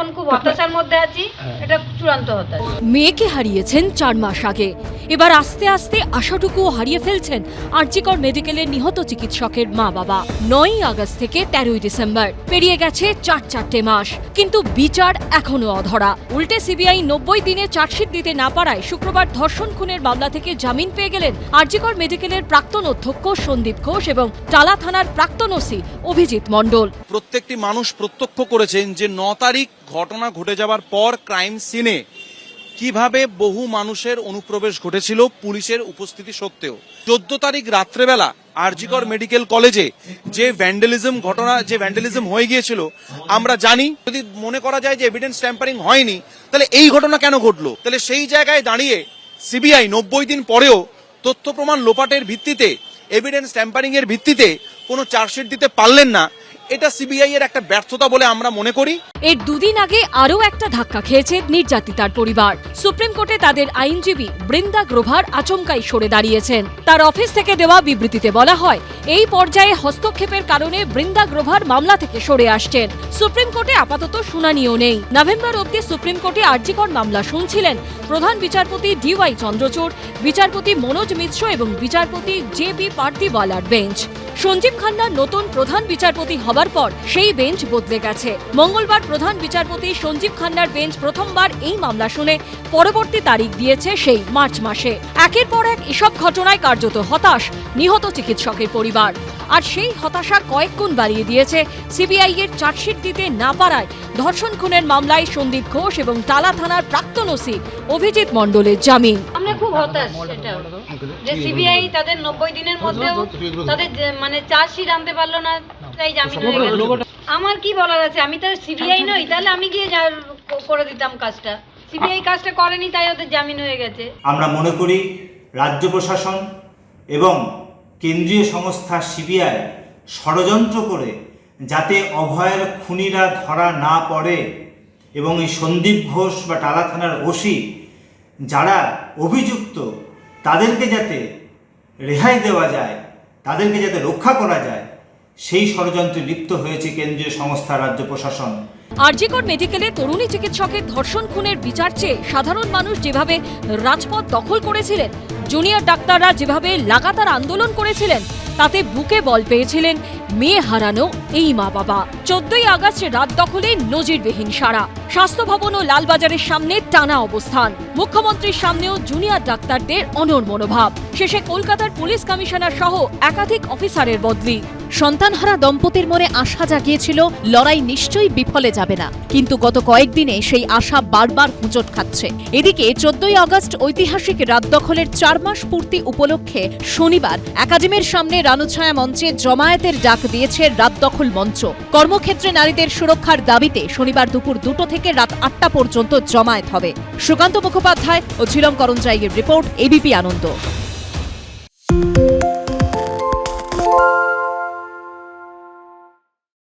এখন খুব হতাশার মধ্যে আছি এটা চূড়ান্ত হতাশা। মেয়েকে হারিয়েছেন চার মাস আগে। এবার আস্তে আস্তে আশাটুকুও হারিয়ে ফেলছেন আরজিকর মেডিকেলের নিহত চিকিৎসকের মা বাবা নয়ই আগস্ট থেকে তেরোই ডিসেম্বর। পেরিয়ে গেছে চার চারটে মাস। কিন্তু বিচার এখনও অধরা। উল্টে সিবিআই নব্বই দিনে চার্জশিট দিতে না পারায় শুক্রবার ধর্ষণ খুনের মামলা থেকে জামিন পেয়ে গেলেন আরজিকর মেডিকেলের প্রাক্তন অধ্যক্ষ সন্দীপ ঘোষ এবং টালা থানার প্রাক্তন ওসি অভিজিৎ মণ্ডল। প্রত্যেকটি মানুষ প্রত্যক্ষ করেছেন যে ন তারিখ ঘটনা ঘটে যাওয়ার পর ক্রাইম সিনে কীভাবে বহু মানুষের অনুপ্রবেশ ঘটেছিল পুলিশের উপস্থিতি সত্ত্বেও। চোদ্দ তারিখ রাত্রেবেলা আরজিকর মেডিকেল কলেজে যে ভ্যান্ডালিজম ঘটনা, যে ভ্যান্ডালিজম হয়ে গিয়েছিল, আমরা জানি। যদি মনে করা যায় যে এভিডেন্স ট্যাম্পারিং হয়নি, তাহলে এই ঘটনা কেন ঘটলো? তাহলে সেই জায়গায় দাঁড়িয়ে সিবিআই নব্বই দিন পরেও তথ্য প্রমাণ লোপাটের ভিত্তিতে এভিডেন্স ট্যাম্পারিং এর ভিত্তিতে কোনো চার্জশিট দিতে পারলেন না। এটা সিবিআই এর একটা ব্যর্থতা বলে আমরা মনে করি। এর দুদিন আগে আরও একটা ধাক্কা খেয়েছে নির্যাতিতার পরিবার। সুপ্রিম কোর্টে তাদের আইনজীবী বৃন্দা গ্রোভার আচমকাই সরে দাঁড়িয়েছেন। তার অফিস থেকে দেওয়া বিবৃতিতে বলা হয়, এই পর্যায়ে হস্তক্ষেপের কারণে বৃন্দা গ্রোভার মামলা থেকে সরে আসছেন। সুপ্রিম কোর্টে আপাতত শুনানিও নেই। নভেম্বর অবধি সুপ্রিম কোর্টে আর্জিকর মামলা শুনছিলেন প্রধান বিচারপতি ডিওয়াই চন্দ্রচূড়, বিচারপতি মনোজ মিশ্র এবং বিচারপতি জে বি পার্থিওয়ালার বেঞ্চ। সঞ্জীব খান্নার নতুন প্রধান বিচারপতি হবার পর সেই বেঞ্চ বদলে গেছে। মঙ্গলবার প্রধান বিচারপতি সঞ্জীব খান্নার বেঞ্চ প্রথমবার এই মামলা শুনে পরবর্তী তারিখ দিয়েছে সেই মার্চ মাসে। একের পর এক এসব ঘটনায় কার্যত হতাশ নিহত চিকিৎসকের পরিবার। আর সেই হতাশা কয়েক গুণ বাড়িয়ে দিয়েছে সিবিআই এর চার্জশিট দিতে না পারায় ধর্ষণ খুনের মামলায় সন্দীপ ঘোষ এবং টালা থানার প্রাক্তন ওসি অভিজিৎ মণ্ডলের জামিন। আমরা খুব হতাশ এটা যে সিবিআই তাদের নব্বই দিনের মধ্যেও তাদের মানে চার্জশিট আনতে পারল না জামিন হয়ে গেল আমার কি বলার আছে? আমি তো সিবিআই নই তাহলে আমি গিয়ে যা- করে দিতাম কাজটা। সিবিআই কাজটা করেনি তাই ওদের জামিন হয়ে গেছে। আমরা মনে করি রাজ্য প্রশাসন এবং কেন্দ্রীয় সংস্থা সিবিআই ষড়যন্ত্র করে যাতে অভয়ের খুনিরা ধরা না পড়ে এবং এই সন্দীপ ঘোষ বা টালা থানার ওসি যারা অভিযুক্ত তাদেরকে যাতে রেহাই দেওয়া যায় তাদেরকে যাতে রক্ষা করা যায় সেই ষড়যন্ত্রে লিপ্ত হয়েছে কেন্দ্রীয় সংস্থা, রাজ্য প্রশাসন। আরজিকর মেডিকেলে তরুণী চিকিৎসকের ধর্ষণ খুনের বিচার চেয়ে সাধারণ মানুষ যেভাবে রাজপথ দখল করেছিলেন, জুনিয়র ডাক্তাররা যেভাবে লাগাতার আন্দোলন করেছিলেন, তাতে বুকে বল পেয়েছিলেন মেয়ে হারানো এই মা বাবা চোদ্দই আগস্ট রাত দখলে নজিরবিহীন সারা। স্বাস্থ্য ভবন ও লালবাজারের সামনে টানা অবস্থান। মুখ্যমন্ত্রীর সামনেও জুনিয়র ডাক্তারদের অনর মনোভাব। শেষে কলকাতার পুলিশ কমিশনার সহ একাধিক অফিসারের বদলি। সন্তানহারা দম্পতির মনে আশা জাগিয়েছিল, লড়াই নিশ্চয়ই বিফলে যাবে না। কিন্তু গত কয়েকদিনে সেই আশা বারবার হুঁচট খাচ্ছে। এদিকে চোদ্দই আগস্ট ঐতিহাসিক রাত দখলের চার মাস পূর্তি উপলক্ষে শনিবার একাডেমির সামনে রানুছায়া মঞ্চে জমায়েতের ডাক দিয়েছে রাত দখল মঞ্চ। কর্মক্ষেত্রে নারীদের সুরক্ষার দাবিতে শনিবার দুপুর দুটো থেকে রাত আটটা পর্যন্ত জমায়েত হবে। সুকান্ত মুখোপাধ্যায় ও ঝিলম করঞ্জাইয়ের রিপোর্ট এবিপি আনন্দ।